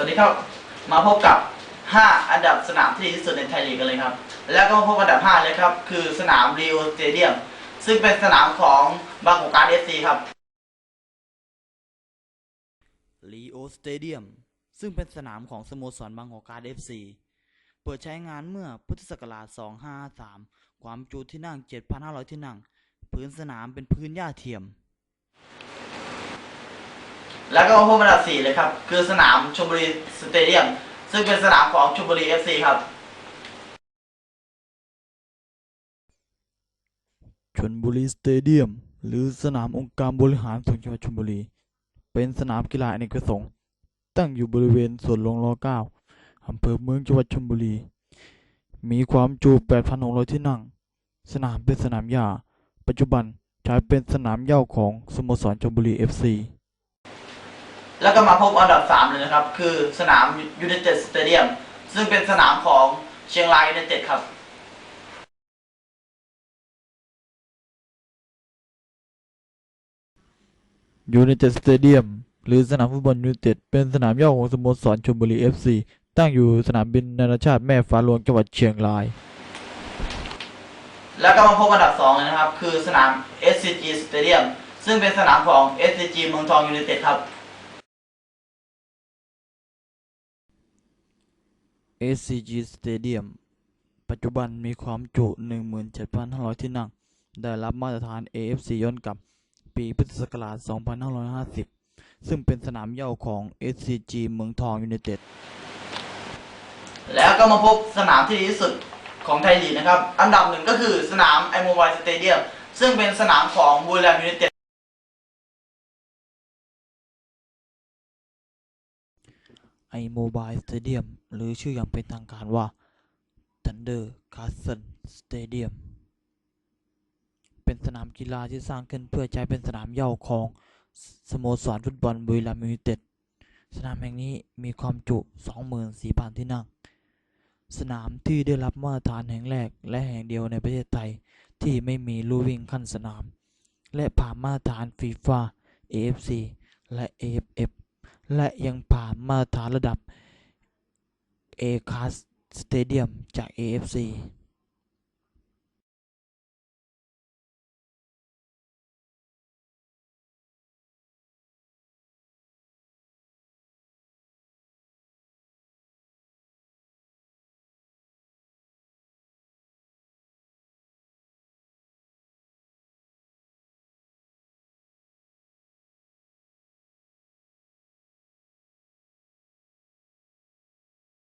สวัสดีครับ มาพบกับ 5 อันดับสนามที่ดีที่สุดในไทยลีกกันเลยครับ แล้วก็มาพบอันดับ 5 เลยครับ คือสนามรีโอสเตเดียม ซึ่งเป็นสนามของบางกอกการเอฟซีครับลีโอสเตเดียมซึ่งเป็นสนามของสโมสรบางกอกการ์ด FC เปิดใช้งานเมื่อพุทธศักราช 2553 ความจุที่นั่ง 7,500 ที่นั่ง พื้นสนามเป็นพื้นหญ้าเทียม แล้วก็มาพบอันดับ4เลยครับ คือสนามชลบุรีสเตเดียม ซึ่งเป็นสนามของชลบุรีเอฟซีครับชนบุรีสเตเดียม หรือสนามองค์การบริหารส่วนจังหวัดชลบุรี เป็นสนามกีฬาอเนกประสงค์ ตั้งอยู่บริเวณสวนหลวงร9อำเภอเมืองจังหวัดชลบุรี มีความจุ 8,600 ที่นั่ง สนามเป็นสนามหญ้า ปัจจุบันใช้เป็นสนามเหย้าของสโมสรชลบุรี FC แล้วก็มาพบอันดับ 3 เลยนะครับ คือสนามยูไนเต็ดสเตเดียมซึ่งเป็นสนามของเชียงรายยูไนเต็ดครับยูไนเต็ดสเตเดียมหรือสนามฟุตบอลยูไนเต็ดเป็นสนามเหย้าของสโมสรชลบุรี FC ตั้งอยู่สนามบินนานาชาติแม่ฟ้าหลวงจังหวัดเชียงราย แล้วก็มาพบอันดับ2เลยนะครับ คือสนาม SCG Stadium ซึ่งเป็นสนามของ SCG เมืองทองยูไนเต็ดครับ SCG Stadium ปัจจุบันมีความจุ 17,500 ที่นั่ง ได้รับมาตรฐาน AFC ย้อนกลับ ปีพุทธศักราช 2550 ซึ่งเป็นสนามเย้าของ SCG เมืองทองยูไนเต็ด แล้วก็มาพบสนามที่ดีที่สุดของไทยลีกนะครับ อันดับหนึ่งก็คือสนามไอโมบายสเตเดียมซึ่งเป็นสนามของบุรีรัมย์ยูไนเต็ด ไอโมบายสเตเดียมหรือชื่ออย่างเป็นทางการว่า Thunder Castle Stadium เป็นสนามกีฬาที่สร้างขึ้นเพื่อใช้เป็นสนามเย้าของสสโมสรฟุตบอลบุรีรัมย์ยูไนเต็ดสนามแห่งนี้มีความจุ 24,000 ที่นั่ง สนามที่ได้รับมาตรฐานแห่งแรกและแห่งเดียวในประเทศไทยที่ไม่มีลู่วิ่งขั้นสนาม และผ่านมาตรฐานฟีฟ่า AFC และ AFF และยังผ่านมาตรฐานระดับ A Class Stadium จาก AFC